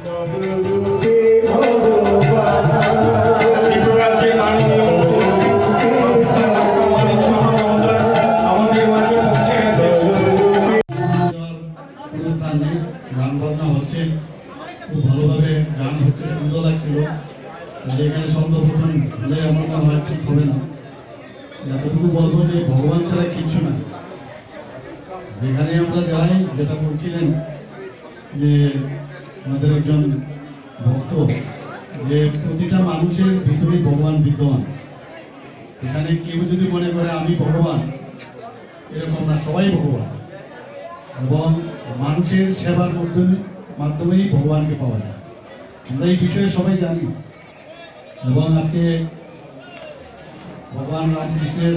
গান বাজনা হচ্ছে খুব ভালোভাবে গান হচ্ছে সুন্দর লাগছিল এখানে সর্বপ্রথম হলে আমার মনে হয় ঠিক হবে না এতটুকু বলব ভগবান ছাড়া কিচ্ছু না যেখানে আমরা যাই যেটা বলছিলেন যে আমাদের একজন ভক্ত যে প্রতিটা মানুষের ভিতরে ভগবান বিদ্যমান। এখানে কেউ যদি মনে করে আমি ভগবান, এরকম না, সবাই ভগবান। এবং মানুষের সেবার মাধ্যমে, মাধ্যমেই ভগবানকে পাওয়া যায়। আমরা এই বিষয়ে সবাই জানি। এবং আজকে ভগবান রামকৃষ্ণের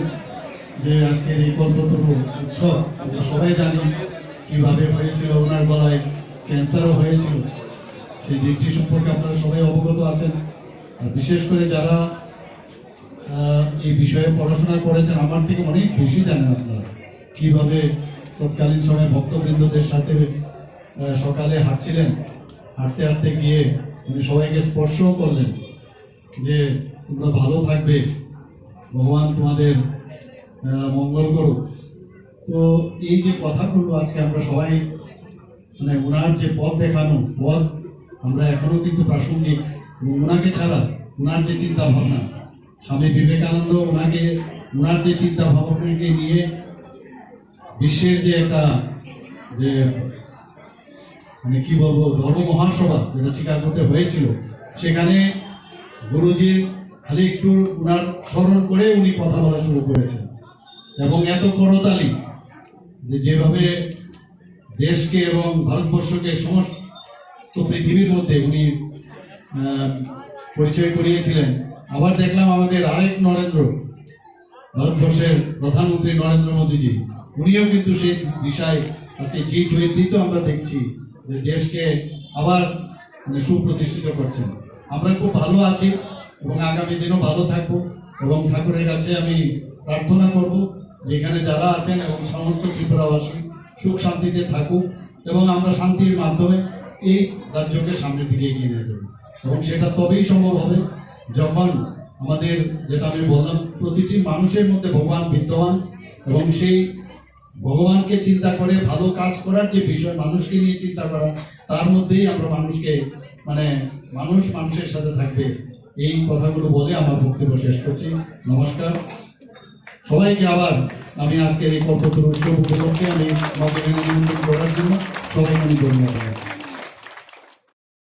যে আজকের এই কল্পতরু উৎসব, আমরা সবাই জানি কীভাবে হয়েছিল ওনার গলায় ক্যান্সারও হয়েছিল। সেই দিকটি সম্পর্কে আপনারা সবাই অবগত আছেন। আর বিশেষ করে যারা এই বিষয়ে পড়াশোনা করেছেন, আমার থেকে অনেক বেশি জানেন আপনারা। কীভাবে তৎকালীন সময় ভক্তবৃন্দদের সাথে সকালে হাঁটছিলেন, হাঁটতে হাঁটতে গিয়ে উনি সবাইকে স্পর্শও করলেন যে, তোমরা ভালো থাকবে, ভগবান তোমাদের মঙ্গল করুক। তো এই যে কথাগুলো আজকে আমরা সবাই মানে ওনার যে পথ দেখানো, পথ আমরা এখনও কিন্তু প্রাসঙ্গিক ওনাকে ছাড়া ওনার যে চিন্তা ভাবনা স্বামী বিবেকানন্দ ওনাকে, ওনার যে চিন্তা ভাবনাকে নিয়ে বিশ্বের যে একটা, যে মানে কি বলব ধর্ম মহাসভা যেটা চিকাগোতে হয়েছিল, সেখানে গুরুজির খালি একটু ওনার স্মরণ করে উনি কথা বলা শুরু করেছেন। এবং এত করতালি যে যেভাবে দেশকে এবং ভারতবর্ষকে সমস্ত পৃথিবীর মধ্যে উনি পরিচয় করিয়েছিলেন। আবার দেখলাম আমাদের আরেক নরেন্দ্র, ভারতবর্ষের প্রধানমন্ত্রী নরেন্দ্র মোদীজি। উনিও কিন্তু সেই দিশায় আজকে জি টোয়েন্টি তো আমরা দেখছি, যে দেশকে আবার মানে সুপ্রতিষ্ঠিত করছেন। আমরা খুব ভালো আছি এবং আগামী দিনও ভালো থাকব এবং ঠাকুরের কাছে আমি প্রার্থনা করব, যেখানে যারা আছেন এবং সমস্ত ত্রিপুরাবাসী। সুখ শান্তিতে থাকুক এবং আমরা শান্তির মাধ্যমে এই রাজ্যকে সামনের দিকে এগিয়ে নিয়ে যাব এবং সেটা তবেই সম্ভব হবে যখন আমাদের, যেটা আমি বললাম, প্রতিটি মানুষের মধ্যে ভগবান বিদ্যমান এবং সেই ভগবানকে চিন্তা করে, ভালো কাজ করার যে বিষয়, মানুষকে নিয়ে চিন্তা করা, তার মধ্যেই আমরা মানুষকে মানে মানুষ মানুষের সাথে থাকবে। এই কথাগুলো বলে আমার বক্তব্য শেষ করছি। নমস্কার। সবাইকে আবার আমি আজকের এই কল্পতরু উৎসব উপলক্ষে আমি আমাকে নিমন্ত্রণ করার জন্য সবাইকে আমি ধন্যবাদ।